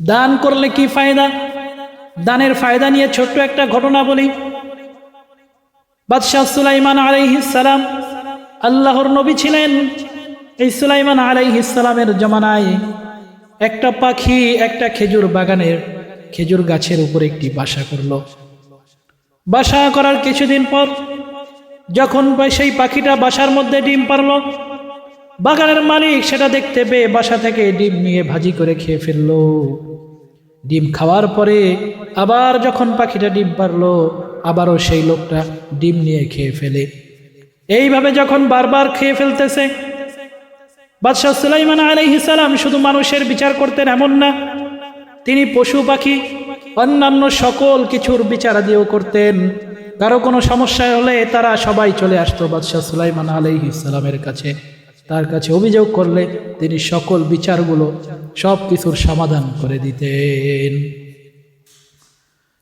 দান করলে কি ফায়দা? দানের ফায়দা নিয়ে ছোট্ট একটা ঘটনা বলি। বাদশাহ সুলাইমান সালাম আল্লাহর নবী ছিলেন। এই সুলাইমান সালামের জমানায় একটা পাখি একটা খেজুর বাগানের খেজুর গাছের উপর একটি বাসা করল। বাসা করার কিছুদিন পর যখন সেই পাখিটা বাসার মধ্যে ডিম পারল বাগানের মালিক সেটা দেখতে পেয়ে বাসা থেকে ডিম নিয়ে ভাজি করে খেয়ে ফেলল। ডিম খাওয়ার পরে আবার যখন পাখিটা ডিম পারল, আবারও সেই লোকটা ডিম নিয়ে খেয়ে ফেলে। এইভাবে যখন বারবার খেয়ে ফেলতেছে, বাদশাহ সুলাইমান সালাম শুধু মানুষের বিচার করতেন এমন না, তিনি পশু পাখি, অন্যান্য সকল কিছুর বিচার দিয়েও করতেন। কারও কোনো সমস্যা হলে তারা সবাই চলে আসতো বাদশাহ সুলাইমান আলাইহিস সালামের কাছে। তার কাছে অভিযোগ করলে তিনি সকল বিচারগুলো সব কিছুর সমাধান করে দিতেন।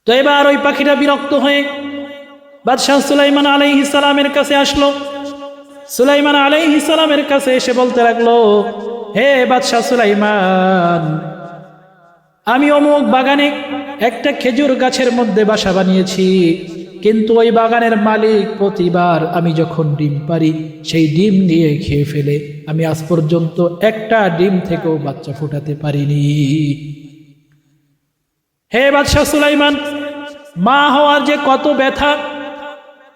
তো এবার ওই পাখিটা বিরক্ত হয়ে বাদশাহ সুলাইমান আলাইহি সালামের কাছে আসলো। সুলাইমান আলাইহি সালামের কাছে এসে বলতে লাগল, হে বাদশাহ সুলাইমান, আমি অমুক বাগানে একটা খেজুর গাছের মধ্যে বাসা বানিয়েছি। কিন্তু ওই বাগানের মালিক প্রতিবার আমি যখন ডিম পারি, সেই ডিম নিয়ে খেয়ে ফেলে। আমি আজ পর্যন্ত একটা ডিম থেকেও বাচ্চা ফোটাতে পারিনি। হে বাদশাহ সুলাইমান, মা হওয়ার যে কত ব্যথা,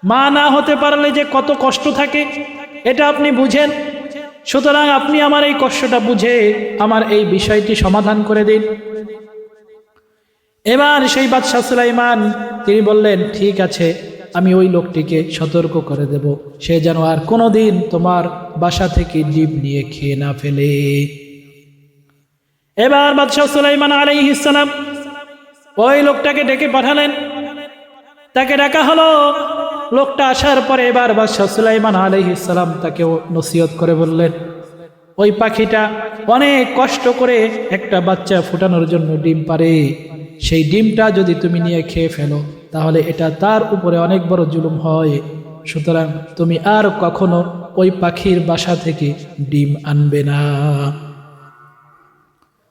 মা না হতে পারলে যে কত কষ্ট থাকে, এটা আপনি বুঝেন? সুতরাং আপনি আমার এই কষ্টটা বুঝে আমার এই বিষয়টি সমাধান করে দিন। এবার সেই বাদশাহ সুলাইমান, তিনি বললেন, ঠিক আছে, আমি ওই লোকটিকে সতর্ক করে দেব। সে যেন আর কোনোদিন তোমার বাসা থেকে ডিম নিয়ে খেয়ে না ফেলে। এবার বাদশাহ সুলাইমান আলাইহিসালাম ওই লোকটাকে ডেকে পাঠালেন। তাকে ডাকা হলো। লোকটা আসার পরে এবার বাদশাহ সুলাইমান আলাইহিসালাম তাকে নসিহত করে বললেন, ওই পাখিটা অনেক কষ্ট করে একটা বাচ্চা ফুটানোর জন্য ডিম পারে সেই ডিমটা যদি তুমি নিয়ে খেয়ে ফেলো, তাহলে এটা তার উপরে অনেক বড় জুলুম হয়। সুতরাং তুমি আর কখনো ওই পাখির বাসা থেকে ডিম আনবে না।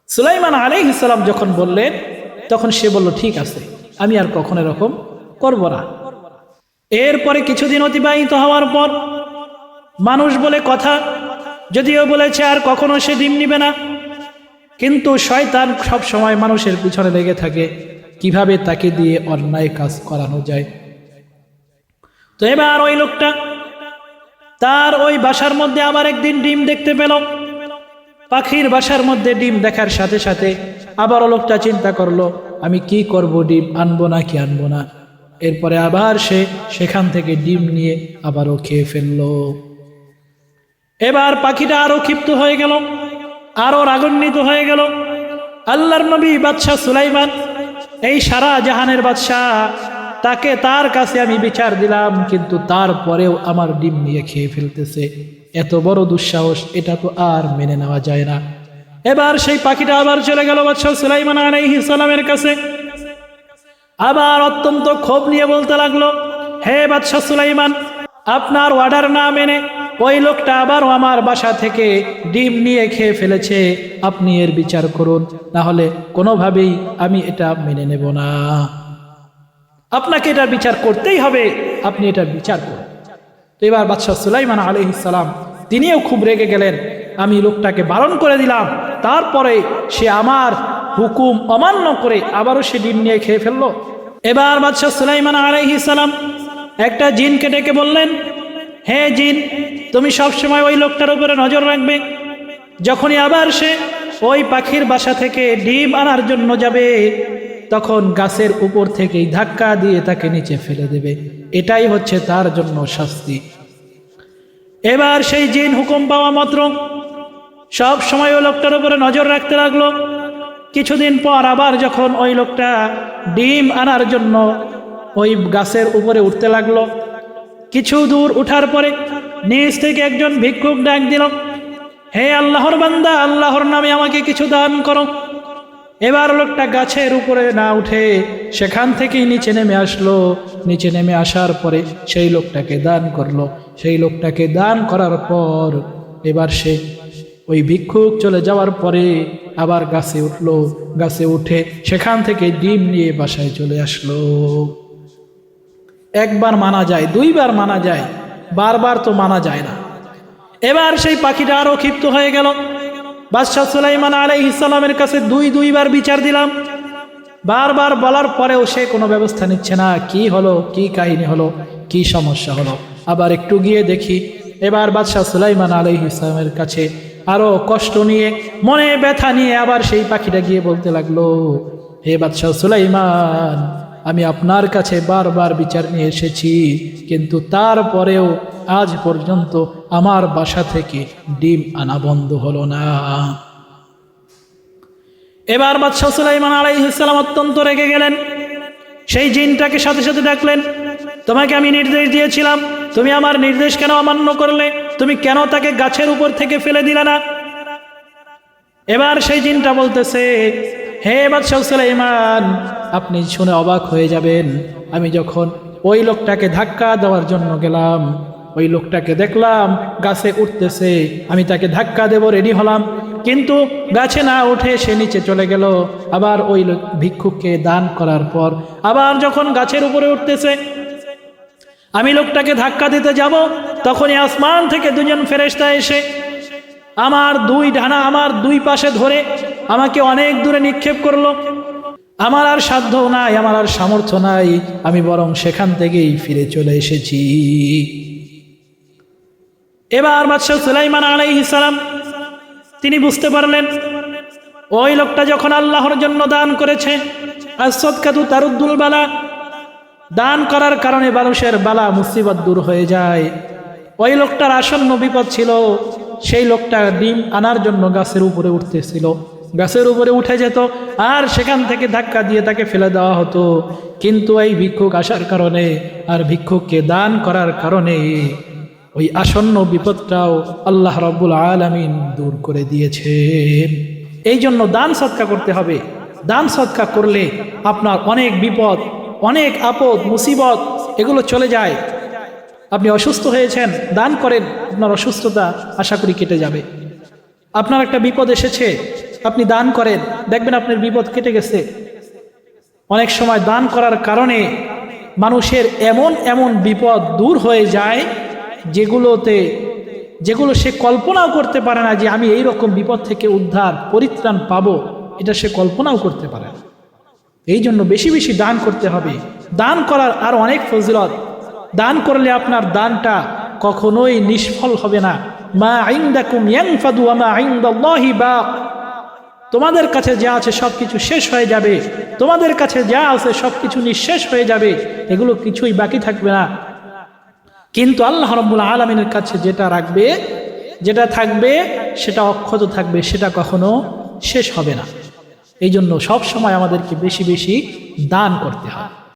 সুলাইমান আলী ইসলাম যখন বললেন, তখন সে বলল, ঠিক আছে, আমি আর কখনো এরকম করব না। এরপরে কিছুদিন অতিবাহিত হওয়ার পর মানুষ বলে, কথা, যদিও বলেছে আর কখনো সে ডিম নিবে না। কিন্তু শয়তান সব সময় মানুষের পিছনে লেগে থাকে। কীভাবে তাকে দিয়ে অন্যায় কাজ করানো যায়? তো এবার ওই লোকটা, তার ওই বাসার মধ্যে আবার একদিন ডিম দেখতে পেল। পাখির বাসার মধ্যে ডিম দেখার সাথে সাথে আবারও লোকটা চিন্তা করল, আমি কি করব, ডিম আনব না কি আনব না? এরপরে আবার সে সেখান থেকে ডিম নিয়ে আবারও খেয়ে ফেলল। এবার পাখিটা আরও ক্ষিপ্ত হয়ে গেল। আরও রাগান্বিত হয়ে গেল। আল্লাহর নবী বাদশাহ সুলাইমান, এই সারা জাহানের বাদশাহ, তাকে তার কাছে আমি বিচার দিলাম, কিন্তু তারপরেও আমার ডিম নিয়ে খেয়ে ফেলতেছে। এত বড় দুঃসাহস, এটা তো আর মেনে নেওয়া যায় না। এবার সেই পাখিটা আবার চলে গেল বাদশাহ সুলাইমান আলাইহিস সালামের কাছে। আবার অত্যন্ত ক্ষোভ নিয়ে বলতে লাগল, হে বাদশাহ সুলাইমান, আপনার অর্ডার না মেনে ওই লোকটা আবারও আমার বাসা থেকে ডিম নিয়ে খেয়ে ফেলেছে। আপনি এর বিচার করুন না হলে কোনোভাবেই আমি এটা মেনে নেব না। আপনাকে এটা বিচার করতেই হবে, আপনি এটা বিচার করুন। তো এবার বাদশাহ সুলাইমান আলহিসাল্লাম তিনিও খুব রেগে গেলেন। আমি লোকটাকে বারণ করে দিলাম। তারপরে সে আমার হুকুম অমান্য করে আবারও সে ডিম নিয়ে খেয়ে ফেলল। এবার বাদশাহ সুলাইমান আলাইহিসাল্লাম একটা জিনকে ডেকে বললেন, হে জিন তুমি সবসময় ওই লোকটার উপরে নজর রাখবে। যখনই আবার সে ওই পাখির বাসা থেকে ডিম আনার জন্য যাবে, তখন গাছের উপর থেকেই ধাক্কা দিয়ে তাকে নিচে ফেলে দেবে। এটাই হচ্ছে তার জন্য শাস্তি। এবার সেই জিন হুকুম পাওয়া মাত্র। সব সময় ওই লোকটার উপরে নজর রাখতে লাগল। কিছুদিন পর আবার যখন ওই লোকটা ডিম আনার জন্য ওই গাছের উপরে উঠতে লাগল, কিছু দূর উঠার পরে নিচ থেকে একজন ভিক্ষুক ডাক দিল, হে আল্লাহর বান্দা, আল্লাহর নামে আমাকে কিছু দান করো। এবার লোকটা গাছের উপরে না উঠে সেখান থেকেই নিচে নেমে আসলো। নিচে নেমে আসার পরে সেই লোকটাকে দান করল। সেই লোকটাকে দান করার পর এবার সে ওই ভিক্ষুক চলে যাওয়ার পরে আবার গাছে উঠল। গাছে উঠে সেখান থেকে ডিম নিয়ে বাসায় চলে আসলো। একবার মানা যায়, দুইবার মানা যায়। বারবার তো মানা যায় না। এবার সেই পাখিটা আরও ক্ষিপ্ত হয়ে গেল। বাদশাহ সুলাইমান আলাই ইসলামের কাছে দুই দুইবার বিচার দিলাম। বারবার বলার পরেও সে কোনো ব্যবস্থা নিচ্ছে না। কি হলো? কি কাহিনী হলো? কি সমস্যা হলো? আবার একটু গিয়ে দেখি। এবার বাদশাহ সুলাইমান আলাই ইসলামের কাছে আরও কষ্ট নিয়ে, মনে ব্যথা নিয়ে আবার সেই পাখিটা গিয়ে বলতে লাগল, হে বাদশাহ সুলাইমান আমি আপনার কাছে বারবার বিচার নিয়ে এসেছি, কিন্তু তারপরেও আজ পর্যন্ত আমার বাসা থেকে ডিম আনা বন্ধ হলো না। এবার বাদশাহ সুলাইমান আলাইহিসসালাম অত্যন্ত রেগে গেলেন। সেই জিনটাকে সাথে সাথে ডাকলেন তোমাকে আমি নির্দেশ দিয়েছিলাম, তুমি আমার নির্দেশ কেন অমান্য করলে? তুমি কেন তাকে গাছের উপর থেকে ফেলে দিলে না? এবার সেই জিনটা বলতেছে, হে বাদশাহ সুলাইমান আপনি শুনে অবাক হয়ে যাবেন। আমি যখন ওই লোকটাকে ধাক্কা দেওয়ার জন্য গেলাম, ওই লোকটাকে দেখলাম গাছে উঠতেছে। আমি তাকে ধাক্কা দেব, রেডি হলাম। কিন্তু গাছে না উঠে সে নিচে চলে গেল। আবার ওই ভিক্ষুককে দান করার পর আবার যখন গাছের উপরে উঠতেছে, আমি লোকটাকে ধাক্কা দিতে যাব, তখনই আসমান থেকে দুজন ফেরেশতা এসে আমার দুই ডানা আমার দুই পাশে ধরে আমাকে অনেক দূরে নিক্ষেপ করল। আমার আর সাধ্য নাই, আমার আর সামর্থ্য নাই, আমি বরং সেখান থেকেই ফিরে চলে এসেছি। এবার বাদশাহ সুলাইমান আলাইহিস সালাম, তিনি বুঝতে পারলেন, ওই লোকটা যখন আল্লাহর জন্য দান করেছে তারুদ্দুল বালা, দান করার কারণে মানুষের বালা, মুসিবত দূর হয়ে যায়। ওই লোকটার আসন্ন বিপদ ছিল, সেই লোকটা ডিম আনার জন্য গাছের উপরে উঠতেছিল। গাছের উপরে উঠে যেত, আর সেখান থেকে ধাক্কা দিয়ে তাকে ফেলে দেওয়া হতো। কিন্তু এই ভিক্ষুক আসার কারণে আর ভিক্ষুককে দান করার কারণে ওই আসন্ন বিপদটাও আল্লাহ রব্বুল আলমিন দূর করে দিয়েছেন। এই জন্য দান সৎকা করতে হবে। দান সৎকা করলে আপনার অনেক বিপদ, অনেক আপদ, মুসিবত, এগুলো চলে যায়। আপনি অসুস্থ হয়েছেন, দান করেন, আপনার অসুস্থতা আশা করি কেটে যাবে। আপনার একটা বিপদ এসেছে আপনি দান করেন, দেখবেন আপনার বিপদ কেটে গেছে। অনেক সময় দান করার কারণে মানুষের এমন এমন বিপদ দূর হয়ে যায়, যেগুলোতে, যেগুলো সে কল্পনাও করতে পারে না যে আমি এই রকম বিপদ থেকে উদ্ধার, পরিত্রাণ পাবো। এটা সে কল্পনাও করতে পারে না। এই জন্য বেশি বেশি দান করতে হবে। দান করার আর অনেক ফজিলত। দান করলে আপনার দানটা কখনোই নিষ্ফল হবে না। মা আইন্দাকুম ইয়াংফাদু আমা আইন্দাল্লাহি বাক। তোমাদের কাছে যা আছে সব কিছু শেষ হয়ে যাবে। তোমাদের কাছে যা আছে সব কিছু নিঃশেষ হয়ে যাবে। এগুলো কিছুই বাকি থাকবে না। কিন্তু আল্লাহ রব্বুল আলমিনের কাছে যেটা রাখবে, যেটা থাকবে, সেটা অক্ষত থাকবে, সেটা কখনো শেষ হবে না। এই জন্য সবসময় আমাদেরকে বেশি বেশি দান করতে হয়।